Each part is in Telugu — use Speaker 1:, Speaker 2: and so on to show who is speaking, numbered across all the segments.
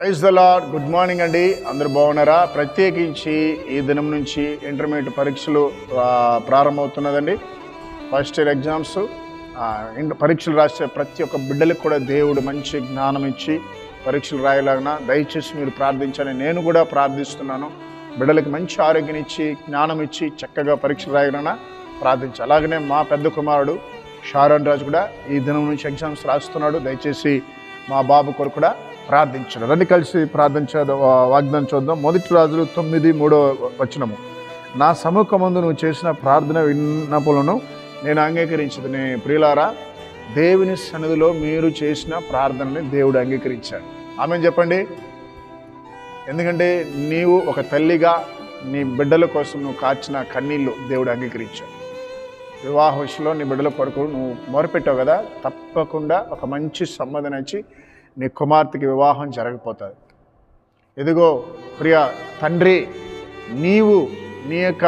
Speaker 1: Praise the Lord good morning అండి. అందరూ బాగున్నారా? ప్రత్యేకించి ఈ దినం నుంచి ఇంటర్మీడియట్ పరీక్షలు ప్రారంభమవుతున్నదండి. ఫస్ట్ ఇయర్ ఎగ్జామ్స్ పరీక్షలు రాసే ప్రతి ఒక్క బిడ్డలకు కూడా దేవుడు మంచి జ్ఞానం ఇచ్చి పరీక్షలు రాయలాగిన దయచేసి మీరు ప్రార్థించని నేను కూడా ప్రార్థిస్తున్నాను. బిడ్డలకు మంచి ఆరోగ్యం ఇచ్చి జ్ఞానం ఇచ్చి చక్కగా పరీక్షలు రాయలన ప్రార్థించి. అలాగనే మా పెద్ద కుమారుడు షారోన్ రాజు కూడా ఈ దినం నుంచి ఎగ్జామ్స్ రాస్తున్నాడు. దయచేసి మా బాబు కొరకు కూడా ప్రార్థించడం. రండి కలిసి ప్రార్థించేద్దాం వాగ్దానం చూద్దాం. మొదటి రాజులు తొమ్మిది మూడో వచనము. నా సముఖమందు నువ్వు చేసిన ప్రార్థన విన్నపులను నేను అంగీకరించదు నీ ప్రియులారా దేవుని సన్నిధిలో మీరు చేసిన ప్రార్థనని దేవుడు అంగీకరించాడు. ఆమె చెప్పండి. ఎందుకంటే నీవు ఒక తల్లిగా నీ బిడ్డల కోసం నువ్వు కాచిన కన్నీళ్ళు దేవుడు అంగీకరించాడు. వివాహ విషయంలో నీ బిడ్డల కొడుకు నువ్వు మొరపెట్టావు కదా? తప్పకుండా ఒక మంచి సంబంధం ఇచ్చి నీ కుమార్తెకి వివాహం జరగపోతుంది. ఎదుగో ప్రియ తండ్రి నీవు నీ యొక్క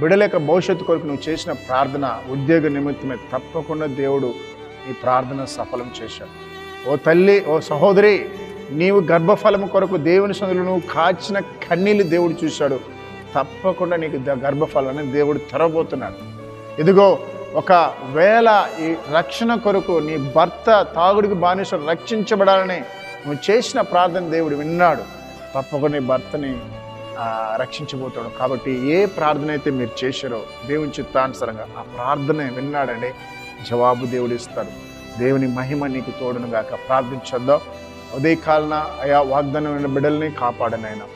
Speaker 1: బిడల యొక్క భవిష్యత్తు కొరకు నువ్వు చేసిన ప్రార్థన ఉద్యోగ నిమిత్తమే తప్పకుండా దేవుడు నీ ప్రార్థన సఫలం చేశాడు. ఓ తల్లి ఓ సహోదరి నీవు గర్భఫలము కొరకు దేవుని సందులో నువ్వు కాచిన కన్నీళ్ళు దేవుడు చూశాడు. తప్పకుండా నీకు గర్భఫలం గర్భఫలాన్ని దేవుడు తెరవబోతున్నాడు. ఇదిగో ఒక వేళ ఈ రక్షణ కొరకు నీ భర్త తాగుడికి బానిస రక్షించబడాలని నువ్వు చేసిన ప్రార్థన దేవుడు విన్నాడు. తప్పకుండా నీ భర్తని రక్షించబోతాడు. కాబట్టి ఏ ప్రార్థన అయితే మీరు చేశారో దేవుని చిత్తానుసరంగా ఆ ప్రార్థన విన్నాడండి జవాబు దేవుడు ఇస్తాడు. దేవుని మహిమ నీకు తోడును గాక. ప్రార్థించొద్దాం ఉదయ కాలన అయా వాగ్దానమైన బిడ్డల్ని కాపాడనైనా.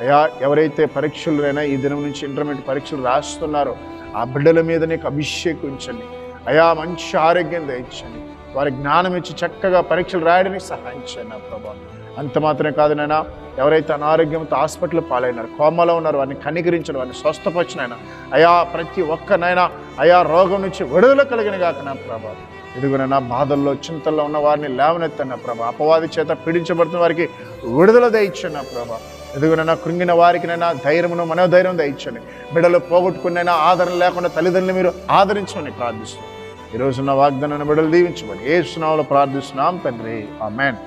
Speaker 1: అయా ఎవరైతే పరీక్షలైనా ఈ దినం నుంచి ఇంటర్మీడియట్ పరీక్షలు రాస్తున్నారో ఆ బిడ్డల మీద నీకు అభిషేకించండి అయా మంచి ఆరోగ్యం దయచండి వారి జ్ఞానం ఇచ్చి చక్కగా పరీక్షలు రాయడానికి సహాయం చేయండి నా ప్రభా. అంత మాత్రమే కాదు నాయన ఎవరైతే అనారోగ్యంతో హాస్పిటల్ పాలైనారు కోమలో ఉన్నారు వారిని కనికరించడం వారిని స్వస్థపరిచినైనా అయా ప్రతి ఒక్కనైనా అయా రోగం నుంచి విడుదల కలిగిన కాక నా ప్రభా. ఎదుగునైనా బాధల్లో చింతల్లో ఉన్న వారిని లేవనెత్తన్న ప్రభా. అపవాది చేత పీడించబడుతున్న వారికి విడుదల దయచ్చండి నా ప్రభా. ఎదుగునైనా కృంగిన వారికినైనా ధైర్యమును మనోధైర్యం దయచండి. బిడ్డలు పోగొట్టుకునైనా ఆదరణ లేకుండా తల్లిదండ్రులు మీరు ఆదరించమని ప్రార్థిస్తున్నాం. ఈరోజున్న వాగ్దానాన్ని బిడ్డలు దీవించమని ఏ సునామలో ప్రార్థిస్తున్నాం తండ్రి. మ్యాన్